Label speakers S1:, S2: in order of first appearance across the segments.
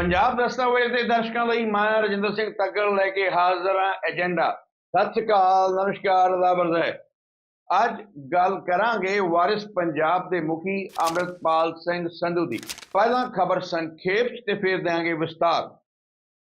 S1: ਪੰਜਾਬ ਦਸਤਾਵੇਜ਼ ਦੇ ਦਰਸ਼ਕਾਂ ਲਈ ਮੈਂ ਰਜਿੰਦਰ ਸਿੰਘ ਤੱਗੜ ਲੈ ਕੇ ਹਾਜ਼ਰ ਹਾਂ ਏਜੰਡਾ। ਸਤਿ ਸ਼੍ਰੀ ਅਕਾਲ, ਨਮਸਕਾਰ ਅਦਾਬਰਦ ਹੈ। ਅੱਜ ਗੱਲ ਕਰਾਂਗੇ ਵਾਰਿਸ ਪੰਜਾਬ ਦੇ ਮੁਖੀ ਅੰਮ੍ਰਿਤਪਾਲ ਸਿੰਘ ਸੰਧੂ ਦੀ। ਪਹਿਲਾਂ ਖਬਰ ਸੰਖੇਪ ਤੇ ਫਿਰ ਦਿਆਂਗੇ ਵਿਸਤਾਰ।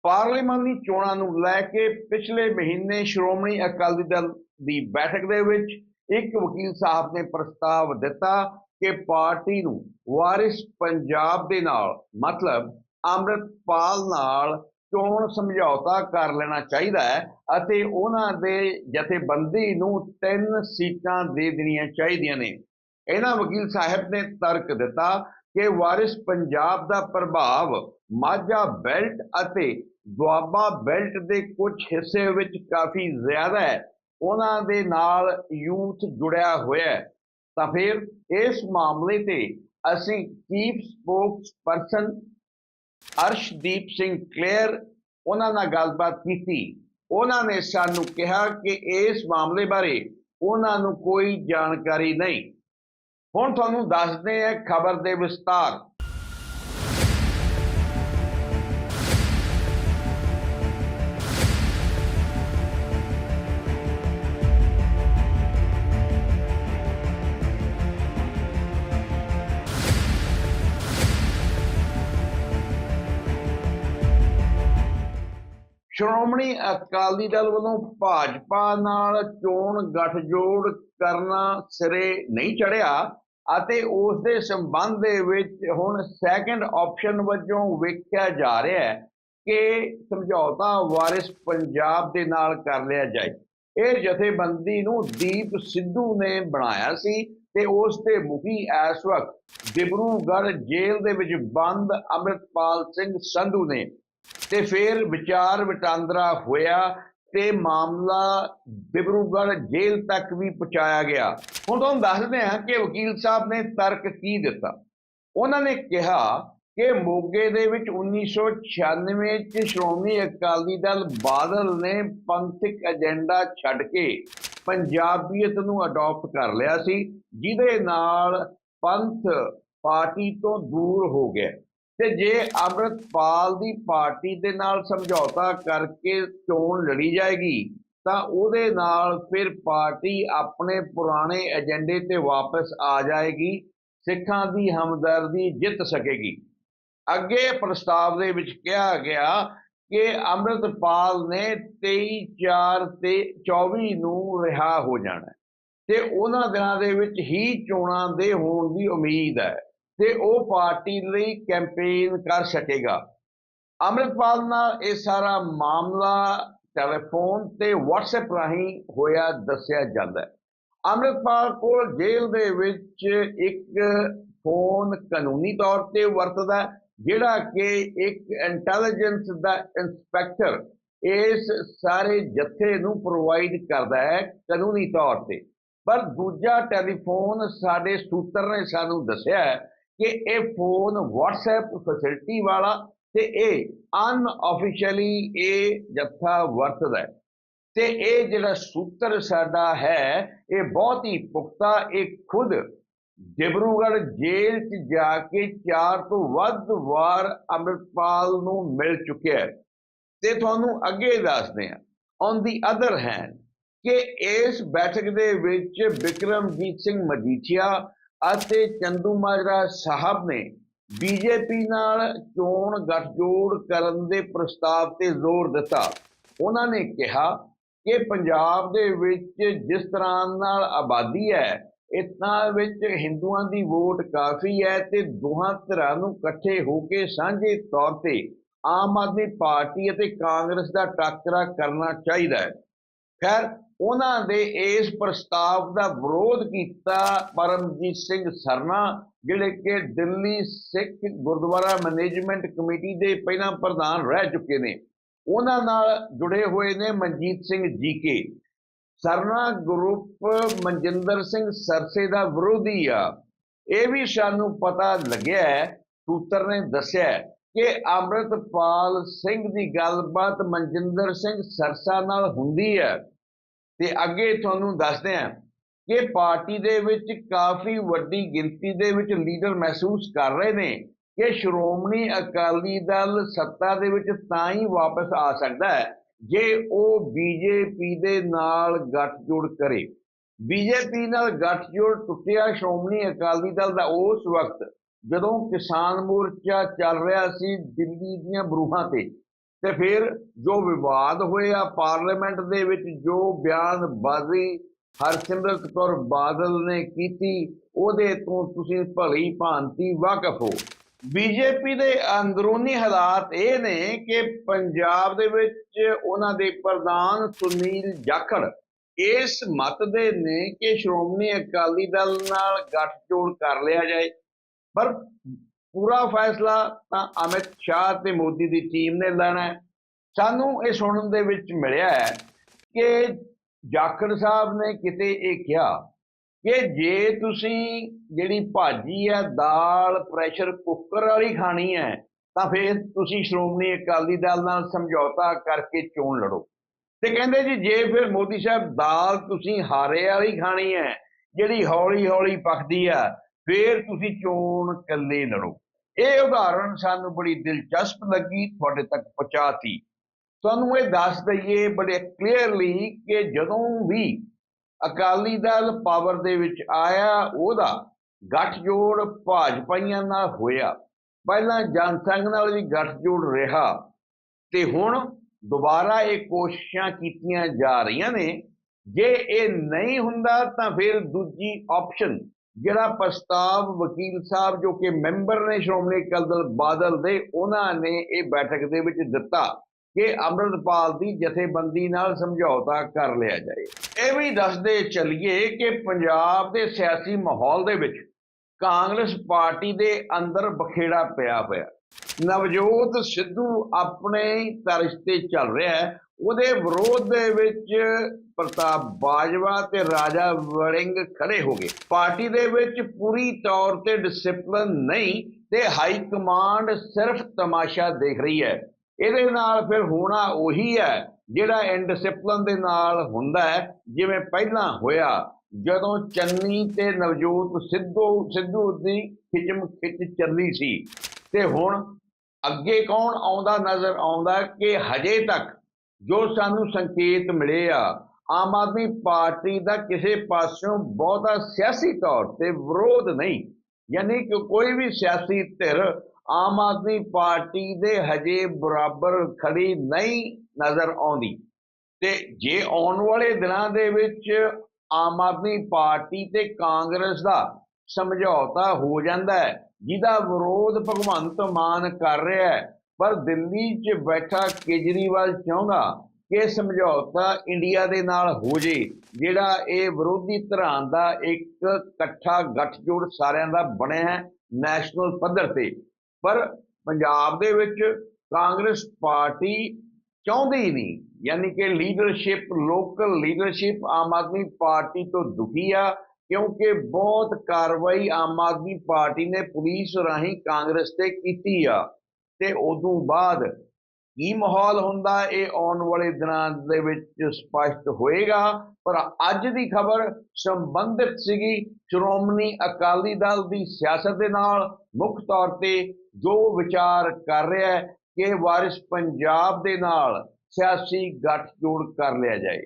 S1: ਪਾਰਲੀਮਾਨੀ ਚੋਣਾਂ ਨੂੰ ਲੈ ਕੇ ਪਿਛਲੇ ਮਹੀਨੇ ਸ਼੍ਰੋਮਣੀ ਅਕਾਲੀ ਦਲ ਦੀ ਬੈਠਕ ਦੇ ਵਿੱਚ ਇੱਕ ਵਕੀਲ ਸਾਹਿਬ ਨੇ ਪ੍ਰਸਤਾਵ ਦਿੱਤਾ ਕਿ ਪਾਰਟੀ ਨੂੰ ਵਾਰਿਸ ਪੰਜਾਬ ਦੇ ਨਾਲ ਮਤਲਬ ਅੰਮ੍ਰਿਤਪਾਲ ਨਾਲ ਚੋਣ ਸਮਝੌਤਾ ਕਰ ਲੈਣਾ ਚਾਹੀਦਾ ਹੈ ਅਤੇ ਉਹਨਾਂ ਦੇ ਜਥੇਬੰਦੀ ਨੂੰ ਤਿੰਨ ਸੀਟਾਂ ਦੇ ਦੇਣੀਆਂ ਚਾਹੀਦੀਆਂ ਨੇ। ਇਹਨਾਂ ਵਕੀਲ ਸਾਹਿਬ ਨੇ ਤਰਕ ਦਿੱਤਾ ਕਿ ਵਾਰਿਸ ਪੰਜਾਬ ਦਾ ਪ੍ਰਭਾਵ ਮਾਝਾ ਬੈਲਟ ਅਤੇ ਦੁਆਬਾ ਬੈਲਟ ਦੇ ਕੁਝ ਹਿੱਸੇ ਵਿੱਚ ਕਾਫੀ ਜ਼ਿਆਦਾ ਹੈ। ਉਹਨਾਂ ਦੇ ਨਾਲ ਯੂਥ ਜੁੜਿਆ ਹੋਇਆ ਹੈ। ਤਾਂ ਫਿਰ ਇਸ ਮਾਮਲੇ ਤੇ ਅਸੀਂ chief spokesperson Arshdeep Singh Kler, ਉਹਨਾਂ ਨਾਲ ਗੱਲਬਾਤ ਕੀਤੀ। ਉਹਨਾਂ ਨੇ ਸਾਨੂੰ ਕਿਹਾ ਕਿ ਇਸ ਮਾਮਲੇ ਬਾਰੇ ਉਹਨਾਂ ਨੂੰ ਕੋਈ ਜਾਣਕਾਰੀ ਨਹੀਂ। ਹੁਣ ਤੁਹਾਨੂੰ ਦੱਸਦੇ ਹਾਂ ਖਬਰ ਦੇ ਵਿਸਤਾਰ ਸ਼੍ਰੋਮਣੀ ਅਕਾਲੀ ਦਲ ਵੱਲੋਂ ਭਾਜਪਾ ਨਾਲ ਚੋਣ ਗਠਜੋੜ ਕਰਨਾ ਸਿਰੇ ਨਹੀਂ ਚੜਿਆ ਅਤੇ ਉਸ ਦੇ ਸੰਬੰਧ ਦੇ ਵਿੱਚ ਹੁਣ ਸੈਕੰਡ ਆਪਸ਼ਨ ਵਜੋਂ ਵੇਖਿਆ ਜਾ ਰਿਹਾ ਹੈ ਕਿ ਸਮਝੌਤਾ ਵਾਰਿਸ ਪੰਜਾਬ ਦੇ ਨਾਲ ਕਰ ਲਿਆ ਜਾਏ। ਇਹ ਜਥੇਬੰਦੀ ਨੂੰ ਦੀਪ ਸਿੱਧੂ ਨੇ ਬਣਾਇਆ ਸੀ ਤੇ ਉਸ ਦੇ ਮੁਖੀ ਇਸ ਵਕਤ ਡਿਬਰੂਗੜ੍ਹ ਜੇਲ੍ਹ ਦੇ ਵਿੱਚ ਬੰਦ ਅੰਮ੍ਰਿਤਪਾਲ ਸਿੰਘ ਸੰਧੂ ਨੇ ਤੇ ਫਿਰ ਵਿਚਾਰ ਵਟਾਂਦਰਾ ਹੋਇਆ ਤੇ ਮਾਮਲਾ ਡਿਬਰੂਗੜ੍ਹ ਜੇਲ੍ਹ ਤੱਕ ਵੀ ਪਹੁੰਚਾਇਆ ਗਿਆ। ਹੁਣ ਤੁਹਾਨੂੰ ਦੱਸਦੇ ਹਾਂ ਕਿ ਵਕੀਲ ਸਾਹਿਬ ਨੇ ਤਰਕ ਕੀ ਦਿੱਤਾ। ਉਹਨਾਂ ਨੇ ਕਿਹਾ ਕਿ ਮੋਗੇ ਦੇ ਵਿੱਚ 1996 ਚ ਸ਼੍ਰੋਮਣੀ ਅਕਾਲੀ ਦਲ ਬਾਦਲ ਨੇ ਪੰਥਕ ਏਜੰਡਾ ਛੱਡ ਕੇ ਪੰਜਾਬੀਅਤ ਨੂੰ ਅਡਾਪਟ ਕਰ ਲਿਆ ਸੀ, ਜਿਹਦੇ ਨਾਲ ਪੰਥ ਪਾਰਟੀ ਤੋਂ ਦੂਰ ਹੋ ਗਿਆ। ਤੇ ਜੇ ਅੰਮ੍ਰਿਤਪਾਲ ਦੀ ਪਾਰਟੀ ਦੇ ਨਾਲ ਸਮਝੌਤਾ ਕਰਕੇ ਚੋਣ ਲੜੀ ਜਾਏਗੀ, ਤਾਂ ਉਹਦੇ ਨਾਲ ਫਿਰ ਪਾਰਟੀ ਆਪਣੇ ਪੁਰਾਣੇ ਏਜੰਡੇ ਤੇ ਵਾਪਸ ਆ ਜਾਏਗੀ, ਸਿੱਖਾਂ ਦੀ ਹਮਦਰਦੀ ਜਿੱਤ ਸਕੇਗੀ। ਅੱਗੇ ਪ੍ਰਸਤਾਵ ਦੇ ਵਿੱਚ ਕਿਹਾ ਗਿਆ ਕਿ ਅੰਮ੍ਰਿਤਪਾਲ ਨੇ 23 4 ਤੇ 24 ਨੂੰ ਰਿਹਾ ਹੋ ਜਾਣਾ ਹੈ ਤੇ ਉਹਨਾਂ ਦਿਨਾਂ ਦੇ ਵਿੱਚ ਹੀ ਚੋਣਾਂ ਦੇ ਹੋਣ ਦੀ ਉਮੀਦ ਹੈ। ਤੇ ਉਹ ਪਾਰਟੀ ਲਈ ਕੈਂਪੇਨ ਕਰ ਸਕੇਗਾ। ਅੰਮ੍ਰਿਤਪਾਲ ਨਾਲ ਇਹ ਸਾਰਾ ਮਾਮਲਾ ਟੈਲੀਫੋਨ ਤੇ WhatsApp ਰਾਹੀਂ ਹੋਇਆ ਦੱਸਿਆ ਜਾਂਦਾ ਹੈ। ਅੰਮ੍ਰਿਤਪਾਲ ਕੋਲ ਜੇਲ੍ਹ ਦੇ ਵਿੱਚ ਇੱਕ ਫੋਨ ਕਾਨੂੰਨੀ ਤੌਰ ਤੇ ਵਰਤਦਾ ਜਿਹੜਾ ਕਿ ਇੱਕ ਇੰਟੈਲੀਜੈਂਸ ਦਾ ਇਨਸਪੈਕਟਰ ਇਸ ਸਾਰੇ ਜੱਥੇ ਨੂੰ ਪ੍ਰੋਵਾਈਡ ਕਰਦਾ ਹੈ ਕਾਨੂੰਨੀ ਤੌਰ ਤੇ। ਪਰ ਦੂਜਾ ਟੈਲੀਫੋਨ ਸਾਡੇ ਸੂਤਰ ਨੇ ਸਾਨੂੰ ਦੱਸਿਆ ਕਿ ਇਹ ਫੋਨ WhatsApp ਫੈਸਿਲਿਟੀ ਵਾਲਾ ਤੇ ਇਹ ਅਨਆਫੀਸ਼ੀਅਲੀ ਇਹ ਜੱਥਾ ਵਰਤਦਾ ਹੈ। ਤੇ ਇਹ ਜਿਹੜਾ ਸੂਤਰ ਸਾਡਾ ਹੈ, ਇਹ ਬਹੁਤ ਹੀ ਪੁਖਤਾ, ਇਹ ਖੁਦ ਡਿਬਰੂਗੜ੍ਹ ਜੇਲ੍ਹ 'ਚ ਜਾ ਕੇ ਚਾਰ ਤੋਂ ਵੱਧ ਵਾਰ ਅੰਮ੍ਰਿਤਪਾਲ ਨੂੰ ਮਿਲ ਚੁੱਕਿਆ ਹੈ। ਤੇ ਤੁਹਾਨੂੰ ਅੱਗੇ ਦੱਸਦੇ ਹਾਂ ਔਨ ਦੀ ਅਦਰ ਹੈਂਡ ਕਿ ਇਸ ਬੈਠਕ ਦੇ ਵਿੱਚ ਵਿਕਰਮਜੀਤ ਸਿੰਘ ਮਜੀਠੀਆ ਅਤੇ ਚੰਦੂ ਮਾਜਰਾ ਸਾਹਿਬ ਨੇ ਬੀਜੇਪੀ ਨਾਲ ਚੋਣ ਗੱਠਜੋੜ ਕਰਨ ਦੇ ਪ੍ਰਸਤਾਵ ਤੇ ਜ਼ੋਰ ਦਿੱਤਾ। ਉਹਨਾਂ ਨੇ ਕਿਹਾ ਕਿ ਪੰਜਾਬ ਦੇ ਵਿੱਚ ਜਿਸ ਤਰ੍ਹਾਂ ਨਾਲ ਆਬਾਦੀ ਹੈ, ਇਤਨਾ ਵਿੱਚ ਹਿੰਦੂਆਂ ਦੀ ਵੋਟ ਕਾਫੀ ਹੈ ਤੇ ਦੋਹਾਂ ਧਿਰਾਂ ਨੂੰ ਇਕੱਠੇ ਹੋ ਕੇ ਸਾਂਝੇ ਤੌਰ ਤੇ ਆਮ ਆਦਮੀ ਪਾਰਟੀ ਅਤੇ ਕਾਂਗਰਸ ਦਾ ਟਾਕਰਾ ਕਰਨਾ ਚਾਹੀਦਾ ਹੈ। ਖੈਰ ਉਹਨਾਂ ਦੇ ਇਸ ਪ੍ਰਸਤਾਵ ਦਾ ਵਿਰੋਧ ਕੀਤਾ ਪਰਮਜੀਤ ਸਿੰਘ ਸਰਨਾ, ਜਿਹੜੇ ਕਿ ਦਿੱਲੀ ਸਿੱਖ ਗੁਰਦੁਆਰਾ ਮੈਨੇਜਮੈਂਟ ਕਮੇਟੀ ਦੇ ਪਹਿਲਾਂ ਪ੍ਰਧਾਨ ਰਹਿ ਚੁੱਕੇ ਨੇ। ਉਹਨਾਂ ਨਾਲ ਜੁੜੇ ਹੋਏ ਨੇ ਮਨਜੀਤ ਸਿੰਘ ਜੀਕੇ। ਸਰਨਾ ਗਰੁੱਪ ਮਨਜਿੰਦਰ ਸਿੰਘ ਸਰਸੇ ਦਾ ਵਿਰੋਧੀ ਆ। ਇਹ ਵੀ ਸਾਨੂੰ ਪਤਾ ਲੱਗਿਆ ਸੂਤਰ ਨੇ ਦੱਸਿਆ ਕਿ ਅੰਮ੍ਰਿਤਪਾਲ ਸਿੰਘ ਦੀ ਗੱਲਬਾਤ ਮਨਜਿੰਦਰ ਸਿੰਘ ਸਰਸਾ ਨਾਲ ਹੁੰਦੀ ਹੈ। ਤੇ ਅੱਗੇ ਤੁਹਾਨੂੰ ਦੱਸਦੇ ਹਾਂ ਕਿ ਪਾਰਟੀ ਦੇ ਵਿੱਚ ਕਾਫੀ ਵੱਡੀ ਗਿਣਤੀ ਦੇ ਵਿੱਚ ਲੀਡਰ ਮਹਿਸੂਸ ਕਰ ਰਹੇ ਨੇ ਕਿ ਸ਼੍ਰੋਮਣੀ ਅਕਾਲੀ ਦਲ ਸੱਤਾ ਦੇ ਵਿੱਚ ਤਾਂ ਹੀ ਵਾਪਸ ਆ ਸਕਦਾ ਹੈ ਜੇ ਉਹ ਬੀਜੇਪੀ ਦੇ ਨਾਲ ਗੱਠਜੋੜ ਕਰੇ। ਬੀਜੇਪੀ ਨਾਲ ਗੱਠਜੋੜ ਟੁੱਟਿਆ ਸ਼੍ਰੋਮਣੀ ਅਕਾਲੀ ਦਲ ਦਾ ਉਸ ਵਕਤ ਜਦੋਂ ਕਿਸਾਨ ਮੋਰਚਾ ਚੱਲ ਰਿਹਾ ਸੀ ਦਿੱਲੀ ਦੀਆਂ ਬਰੂਹਾਂ ਤੇ ਤੇ ਫਿਰ ਜੋ ਵਿਵਾਦ ਹੋਇਆ ਪਾਰਲੀਮੈਂਟ ਦੇ ਵਿੱਚ, ਜੋ ਬਿਆਨਬਾਜ਼ੀ ਹਰਸਿਮਰਤ ਕੌਰ ਬਾਦਲ ਨੇ ਕੀਤੀ, ਉਹਦੇ ਤੋਂ ਤੁਸੀਂ ਭਲੀ ਭਾਂਤੀ ਵਾਕਿਫ ਹੋ। ਬੀਜੇਪੀ ਦੇ ਅੰਦਰੂਨੀ ਹਾਲਾਤ ਇਹ ਨੇ ਕਿ ਪੰਜਾਬ ਦੇ ਵਿੱਚ ਉਹਨਾਂ ਦੇ ਪ੍ਰਧਾਨ ਸੁਨੀਲ ਜਾਖੜ ਇਸ ਮਤ ਦੇ ਨੇ ਕਿ ਸ਼੍ਰੋਮਣੀ ਅਕਾਲੀ ਦਲ ਨਾਲ ਗੱਠਜੋੜ ਕਰ ਲਿਆ ਜਾਏ। ਪਰ ਪੂਰਾ ਫੈਸਲਾ ਤਾਂ ਅਮਿਤ ਸ਼ਾਹ ਤੇ ਮੋਦੀ ਦੀ ਟੀਮ ਨੇ ਲੈਣਾ ਹੈ। ਸਾਨੂੰ ਇਹ ਸੁਣਨ ਦੇ ਵਿੱਚ ਮਿਲਿਆ ਹੈ ਕਿ ਜਾਖੜ ਸਾਹਿਬ ਨੇ ਕਿਤੇ ਇਹ ਕਿਹਾ ਕਿ ਜੇ ਤੁਸੀਂ ਜਿਹੜੀ ਭਾਜੀ ਹੈ, ਦਾਲ ਪ੍ਰੈਸ਼ਰ ਕੁੱਕਰ ਵਾਲੀ ਖਾਣੀ ਹੈ, ਤਾਂ ਫਿਰ ਤੁਸੀਂ ਸ਼੍ਰੋਮਣੀ ਅਕਾਲੀ ਦਲ ਨਾਲ ਸਮਝੌਤਾ ਕਰਕੇ ਚੋਣ ਲੜੋ। ਤੇ ਕਹਿੰਦੇ ਜੀ, ਜੇ ਫਿਰ ਮੋਦੀ ਸਾਹਿਬ ਦਾਲ ਤੁਸੀਂ ਹਾਰੇ ਵਾਲੀ ਖਾਣੀ ਹੈ, ਜਿਹੜੀ ਹੌਲੀ ਹੌਲੀ ਪੱਕਦੀ ਆ ਫਿਰ ਤੁਸੀਂ ਚੋਣ ਇਕੱਲੇ ਲੜੋ। ਇਹ ਉਦਾਹਰਣ ਸਾਨੂੰ ਬੜੀ ਦਿਲਚਸਪ ਲੱਗੀ, ਤੁਹਾਡੇ ਤੱਕ ਪਹੁੰਚਾਤੀ। ਤੁਹਾਨੂੰ ਇਹ ਦੱਸ ਦਈਏ ਬੜੇ ਕਲੀਅਰਲੀ ਕਿ ਜਦੋਂ ਵੀ ਅਕਾਲੀ ਦਲ ਪਾਵਰ ਦੇ ਵਿੱਚ ਆਇਆ, ਉਹਦਾ ਗੱਠਜੋੜ ਭਾਜਪਾਈਆਂ ਨਾਲ ਹੋਇਆ। ਪਹਿਲਾਂ ਜਨਸੰਘ ਨਾਲ ਵੀ ਗੱਠਜੋੜ ਰਿਹਾ ਤੇ ਹੁਣ ਦੁਬਾਰਾ ਇਹ ਕੋਸ਼ਿਸ਼ਾਂ ਕੀਤੀਆਂ ਜਾ ਰਹੀਆਂ ਨੇ। ਜੇ ਇਹ ਨਹੀਂ ਹੁੰਦਾ ਤਾਂ ਫਿਰ ਦੂਜੀ ਆਪਸ਼ਨ ਜਿਹੜਾ ਪ੍ਰਸਤਾਵ ਵਕੀਲ ਸਾਹਿਬ ਜੋ ਕਿ ਮੈਂਬਰ ਨੇ ਸ਼੍ਰੋਮਣੀ ਅਕਾਲੀ ਦਲ ਬਾਦਲ ਦੇ, ਉਹਨਾਂ ਨੇ ਇਹ ਬੈਠਕ ਦੇ ਵਿੱਚ ਦਿੱਤਾ ਕਿ ਅੰਮ੍ਰਿਤਪਾਲ ਦੀ ਜਥੇਬੰਦੀ ਨਾਲ ਸਮਝੌਤਾ ਕਰ ਲਿਆ ਜਾਏ। ਇਹ ਵੀ ਦੱਸਦੇ ਚੱਲੀਏ ਕਿ ਪੰਜਾਬ ਦੇ ਸਿਆਸੀ ਮਾਹੌਲ ਦੇ ਵਿੱਚ ਕਾਂਗਰਸ ਪਾਰਟੀ ਦੇ ਅੰਦਰ ਬਖੇੜਾ ਪਿਆ ਹੋਇਆ। ਨਵਜੋਤ ਸਿੱਧੂ ਆਪਣੇ ਤਰਜ਼ ਤੇ ਚੱਲ ਰਿਹਾ ਹੈ। ਉਹਦੇ ਵਿਰੋਧ ਦੇ ਵਿੱਚ ਪ੍ਰਤਾਪ ਬਾਜਵਾ ਤੇ ਰਾਜਾ ਵੜਿੰਗ ਖੜੇ ਹੋ ਗਏ। ਪਾਰਟੀ ਦੇ ਵਿੱਚ ਪੂਰੀ ਤੌਰ ਤੇ ਡਿਸਪਲਿਨ ਨਹੀਂ ਤੇ ਹਾਈ ਕਮਾਂਡ ਸਿਰਫ ਤਮਾਸ਼ਾ ਦੇਖ ਰਹੀ ਹੈ। ਇਹਦੇ ਨਾਲ ਫਿਰ ਹੋਣਾ ਉਹੀ ਹੈ ਜਿਹੜਾ ਇਨਡਿਸਪਲਿਨ ਦੇ ਨਾਲ ਹੁੰਦਾ ਹੈ। ਜਿਵੇਂ ਪਹਿਲਾਂ ਹੋਇਆ, ਜਦੋਂ ਚੰਨੀ ਤੇ ਨਵਜੋਤ ਸਿੱਧੂ ਸਿੱਧੂ ਦੀ ਖਿਚਮ ਖਿੱਚ ਚੱਲੀ ਸੀ। ਤੇ ਹੁਣ ਅੱਗੇ ਕੌਣ ਆਉਂਦਾ ਨਜ਼ਰ ਆਉਂਦਾ ਕਿ ਹਜੇ ਤੱਕ ਜੋ ਸਾਨੂੰ ਸੰਕੇਤ ਮਿਲੇ ਆ, ਆਮ ਆਦਮੀ ਪਾਰਟੀ ਦਾ ਕਿਸੇ ਪਾਸਿਓਂ ਬਹੁਤਾ ਸਿਆਸੀ ਤੌਰ ਤੇ ਵਿਰੋਧ ਨਹੀਂ। ਯਾਨੀ ਕਿ ਕੋਈ ਵੀ ਸਿਆਸੀ ਧਿਰ ਆਮ ਆਦਮੀ ਪਾਰਟੀ ਦੇ ਹਜੇ ਬਰਾਬਰ ਖੜੀ ਨਹੀਂ ਨਜ਼ਰ ਆਉਂਦੀ। ਤੇ ਜੇ ਆਉਣ ਵਾਲੇ ਦਿਨਾਂ ਦੇ ਵਿੱਚ ਆਮ ਆਦਮੀ ਪਾਰਟੀ ਤੇ ਕਾਂਗਰਸ ਦਾ ਸਮਝੌਤਾ ਹੋ ਜਾਂਦਾ ਹੈ, ਜਿਹਦਾ ਵਿਰੋਧ ਭਗਵੰਤ ਮਾਨ ਕਰ ਰਿਹਾ ਹੈ ਪਰ ਦਿੱਲੀ 'ਚ ਬੈਠਾ ਕੇਜਰੀਵਾਲ ਚਾਹੁੰਦਾ ਕਿ ਸਮਝੌਤਾ ਇੰਡੀਆ ਦੇ ਨਾਲ ਹੋ ਜੇ, ਜਿਹੜਾ ਇਹ ਵਿਰੋਧੀ ਧਿਰਾਂ ਦਾ ਇੱਕ ਇਕੱਠਾ ਗੱਠਜੋੜ ਸਾਰਿਆਂ ਦਾ ਬਣਿਆ ਹੈ ਨੈਸ਼ਨਲ ਪੱਧਰ ਤੇ। ਪਰ ਪੰਜਾਬ ਦੇ ਵਿੱਚ ਕਾਂਗਰਸ ਪਾਰਟੀ ਚਾਹੁੰਦੀ ਹੀ ਨਹੀਂ, ਯਾਨੀ ਕਿ leadership, local leadership Aam Aadmi Party ਤੋਂ ਦੁਖੀ ਆ, ਕਿਉਂਕਿ ਬਹੁਤ ਕਾਰਵਾਈ ਆਮ ਆਦਮੀ ਪਾਰਟੀ ਨੇ ਪੁਲਿਸ ਰਾਹੀਂ ਕਾਂਗਰਸ ਤੇ ਕੀਤੀ ਆ। ਤੇ ਉਦੋਂ ਬਾਅਦ ਕੀ ਮਾਹੌਲ ਹੁੰਦਾ ਇਹ ਆਉਣ ਵਾਲੇ ਦਿਨਾਂ ਦੇ ਵਿੱਚ ਸਪਸ਼ਟ ਹੋਏਗਾ। ਪਰ ਅੱਜ ਦੀ ਖਬਰ ਸੰਬੰਧਿਤ ਸੀਗੀ ਸ਼੍ਰੋਮਣੀ ਅਕਾਲੀ ਦਲ ਦੀ ਸਿਆਸਤ ਦੇ ਨਾਲ ਮੁੱਖ ਤੌਰ ਤੇ ਜੋ ਵਿਚਾਰ ਕਰ ਰਿਹਾ ਹੈ ਕਿ ਵਾਰਿਸ ਪੰਜਾਬ ਦੇ ਨਾਲ ਸਿਆਸੀ ਗੱਠਜੋੜ ਕਰ ਲਿਆ ਜਾਏ।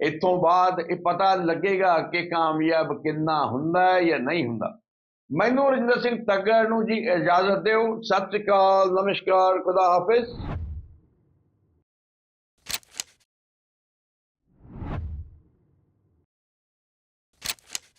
S1: ਇਤੋਂ ਬਾਅਦ ਇਹ ਪਤਾ ਲੱਗੇਗਾ ਕਿ ਕਾਮਯਾਬ ਕਿੰਨਾ ਹੁੰਦਾ ਹੈ ਜਾਂ ਨਹੀਂ ਹੁੰਦਾ। ਮੈਨੂੰ ਰਜਿੰਦਰ ਸਿੰਘ ਤੱਗੜ ਨੂੰ ਜੀ ਇਜਾਜ਼ਤ ਦਿਓ। ਸਤਿ ਸ਼੍ਰੀ ਅਕਾਲ ਨਮਸਕਾਰ ਖੁਦਾ ਹਾਫਿਜ਼।